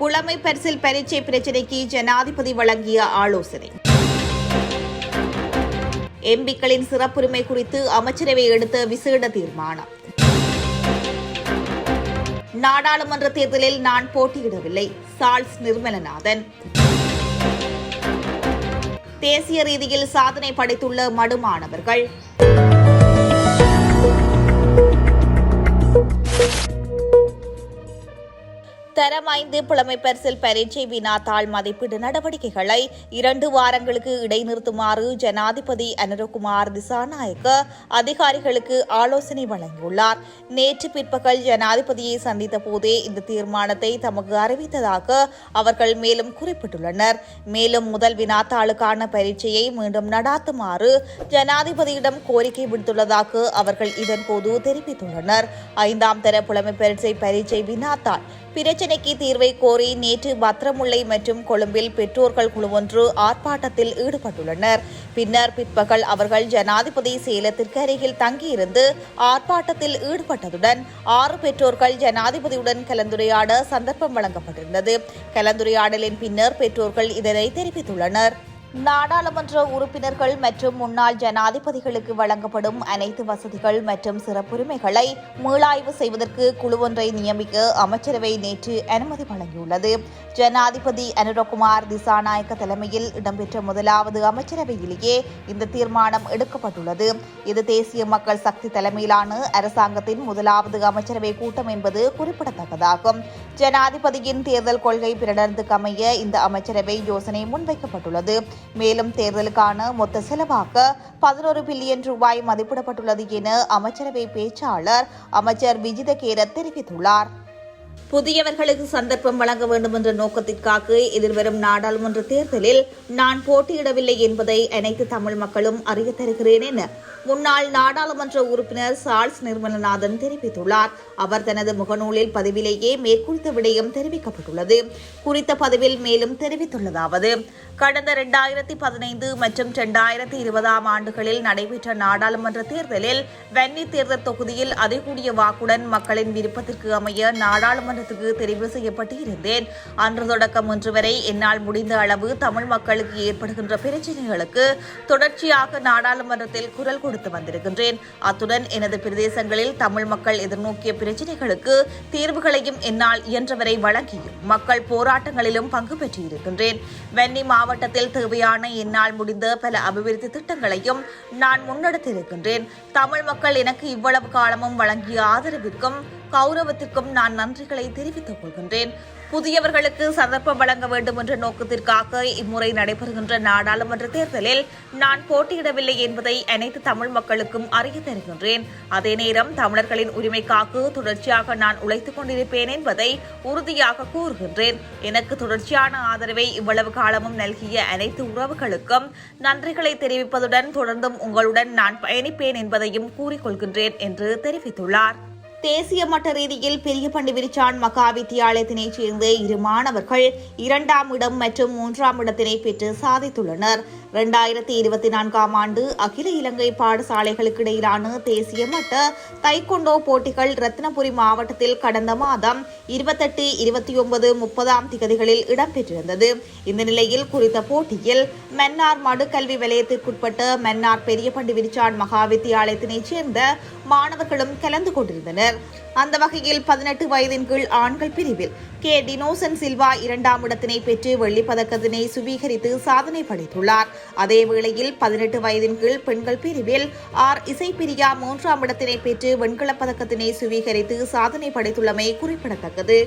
புலமை பரிசில் பரீட்சை பிரச்சினைக்கு ஜனாதிபதி வழங்கிய ஆலோசனை. எம்பிக்களின் சிறப்புரிமை குறித்து அமைச்சரவை எடுத்த விசேட தீர்மானம். நாடாளுமன்ற தேர்தலில் நான் போட்டியிடவில்லை. சால்ஸ் நிர்மலநாதன். தேசிய ரீதியில் சாதனை படைத்துள்ள மடு ஐந்து புலமை பரிசில் பரீட்சை வினாத்தாள் மதிப்பீடு நடவடிக்கைகளை இரண்டு வாரங்களுக்கு இடைநிறுத்துமாறு ஜனாதிபதி அனுரகுமார் திசாநாயக்க அதிகாரிகளுக்கு ஆலோசனை வழங்கியுள்ளார். நேற்று பிற்பகல் ஜனாதிபதியை சந்தித்த போதே இந்த தீர்மானத்தை தமக்கு அறிவித்ததாக அவர்கள் மேலும் குறிப்பிட்டுள்ளனர். மேலும் முதல் வினாத்தாளுக்கான பரீட்சையை மீண்டும் நடாத்துமாறு ஜனாதிபதியிடம் கோரிக்கை விடுத்துள்ளதாக அவர்கள் இதன்போது தெரிவித்துள்ளனர். ஐந்தாம் தர புலமை பரீட்சை பரீட்சை வினாத்தாள் பிரச்சினைக்கு தீர்வை கோரி நேற்று பத்திரமுல்லை மற்றும் கொழும்பில் பெற்றோர்கள் குழு ஒன்று ஆர்ப்பாட்டத்தில் ஈடுபட்டுள்ளனர். பின்னர் பிற்பகல் அவர்கள் ஜனாதிபதி சேலத்திற்கு அருகில் தங்கியிருந்து ஆர்ப்பாட்டத்தில் ஈடுபட்டதுடன் ஆறு பெற்றோர்கள் ஜனாதிபதியுடன் கலந்துரையாட சந்தர்ப்பம் வழங்கப்பட்டிருந்தது. கலந்துரையாடலின் பின்னர் பெற்றோர்கள் இதனை தெரிவித்துள்ளனர். நாடாளுமன்ற உறுப்பினர்கள் மற்றும் முன்னாள் ஜனாதிபதிகளுக்கு வழங்கப்படும் அனைத்து வசதிகள் மற்றும் சிறப்புரிமைகளை மீளாய்வு செய்வதற்கு குழு ஒன்றை நியமிக்க அமைச்சரவை நேற்று அனுமதி வழங்கியுள்ளது. ஜனாதிபதி அனுரகுமார் திசாநாயக்க தலைமையில் இடம்பெற்ற முதலாவது அமைச்சரவையிலேயே இந்த தீர்மானம் எடுக்கப்பட்டுள்ளது. இது தேசிய மக்கள் சக்தி தலைமையிலான அரசாங்கத்தின் முதலாவது அமைச்சரவை கூட்டம் என்பது குறிப்பிடத்தக்கதாகும். ஜனாதிபதியின் தேர்தல் கொள்கை பிறடர்ந்துக்கமைய இந்த அமைச்சரவை யோசனை முன்வைக்கப்பட்டுள்ளது. மேலும் தேர்தலுக்கான மொத்த செலவாக பதினோரு பில்லியன் ரூபாய் மதிப்பிடப்பட்டுள்ளது என அமைச்சரவை பேச்சாளர் அமைச்சர் விஜித கேரத் தெரிவித்துள்ளார். புதியவர்களுக்கு சந்தர்ப்பம் வழங்க வேண்டும் என்ற நோக்கத்திற்காக எதிர்வரும் நாடாளுமன்ற தேர்தலில் நான் போட்டியிடவில்லை என்பதை அனைத்து தமிழ் மக்களும் அறிய தருகிறேன் என முன்னாள் நாடாளுமன்ற உறுப்பினர் சார்ஸ் நிர்மலநாதன் தெரிவித்துள்ளார். அவர் தனது முகநூலில் பதிவிலேயே மேற்குறித்த விடயம் தெரிவிக்கப்பட்டுள்ளது. குறித்த பதிவில் மேலும் தெரிவித்துள்ளதாவது கடந்த இரண்டாயிரத்தி பதினைந்து மற்றும் இரண்டாயிரத்தி இருபதாம் ஆண்டுகளில் நடைபெற்ற நாடாளுமன்ற தேர்தலில் வென்னி தேர்தல் தொகுதியில் அதிகூடிய வாக்குடன் மக்களின் விருப்பத்திற்கு அமைய நாடாளுமன்றத்துக்கு தெரிவு செய்யப்பட்டு இருந்தேன் அன்று தொடக்கம் ஒன்று வரை என்னால் முடிந்த அளவு தமிழ் மக்களுக்கு ஏற்படுகின்ற பிரச்சினைகளுக்கு தொடர்ச்சியாக நாடாளுமன்றத்தில் குரல் கொடுத்து வந்திருக்கின்றேன். அத்துடன் எனது பிரதேசங்களில் தமிழ் மக்கள் எதிர்நோக்கிய பிரச்சினைகளுக்கு தீர்வுகளையும் என்னால் இயன்றவரை வழங்கியும் மக்கள் போராட்டங்களிலும் பங்கு பெற்றிருக்கின்றேன். வென்னி மாவட்டத்தில் தேவையான என்னால் முடிந்த பல அபிவிருத்தி திட்டங்களையும் நான் முன்னெடுத்திருக்கின்றேன். தமிழ் மக்கள் எனக்கு இவ்வளவு காலமும் வழங்கிய ஆதரவிற்கும் கௌரவத்திற்கும் நான் நன்றிகளை தெரிவித்துக் கொள்கின்றேன். புதியவர்களுக்கு சந்தர்ப்பம் வழங்க வேண்டும் என்ற நோக்கத்திற்காக இம்முறை நடைபெறுகின்ற நாடாளுமன்ற தேர்தலில் நான் போட்டியிடவில்லை என்பதை அனைத்து தமிழ் மக்களுக்கும் அறிய தருகின்றேன். அதே நேரம் தமிழர்களின் உரிமைக்காக தொடர்ச்சியாக நான் உழைத்துக் கொண்டிருப்பேன் என்பதை உறுதியாக கூறுகின்றேன். எனக்கு தொடர்ச்சியான ஆதரவை இவ்வளவு காலமும் நல்கிய அனைத்து உறவுகளுக்கும் நன்றிகளை தெரிவிப்பதுடன் தொடர்ந்தும் உங்களுடன் நான் பயணிப்பேன் என்பதையும் கூறிக்கொள்கின்றேன் என்று தெரிவித்துள்ளார். தேசிய மட்ட ரீதியில் பெரிய பண்டி விரிச்சான் மகா வித்தியாலயத்தினைச் சேர்ந்த இரு மாணவர்கள் இரண்டாம் இடம் மற்றும் மூன்றாம் இடத்தினை பெற்று சாதித்துள்ளனர். இரண்டாயிரத்தி இருபத்தி நான்காம் ஆண்டு அகில இலங்கை பாடசாலைகளுக்கு இடையிலான தேசிய மட்ட தைக்கொண்டோ போட்டிகள் ரத்னபுரி மாவட்டத்தில் கடந்த மாதம் இருபத்தெட்டு இருபத்தி ஒன்பது முப்பதாம் திகதிகளில் இடம்பெற்றிருந்தது. இந்த நிலையில் குறித்த போட்டியில் மன்னார் மடுக்கல்வி வலயத்திற்குட்பட்ட மன்னார் பெரிய பண்டி விரிச்சான் மகா வித்தியாலயத்தினைச் சேர்ந்த மாணவர்களும் கலந்து கொண்டிருந்தனர். அந்த வகையில் பதினெட்டு வயதின் கீழ் ஆண்கள் பிரிவில் கே. டினோசன் சில்வா இரண்டாம் இடத்தினை பெற்று வெள்ளிப் பதக்கத்தினை சுவீகரித்து சாதனை படைத்துள்ளார். அதே வேளையில் பதினெட்டு வயதின் கீழ் பெண்கள் பிரிவில் ஆர் இசைப்பிரியா மூன்றாம் இடத்தினை பெற்று வெண்கலப் பதக்கத்தினை சுவீகரித்து சாதனை படைத்துள்ளமை குறிப்பிடத்தக்கது.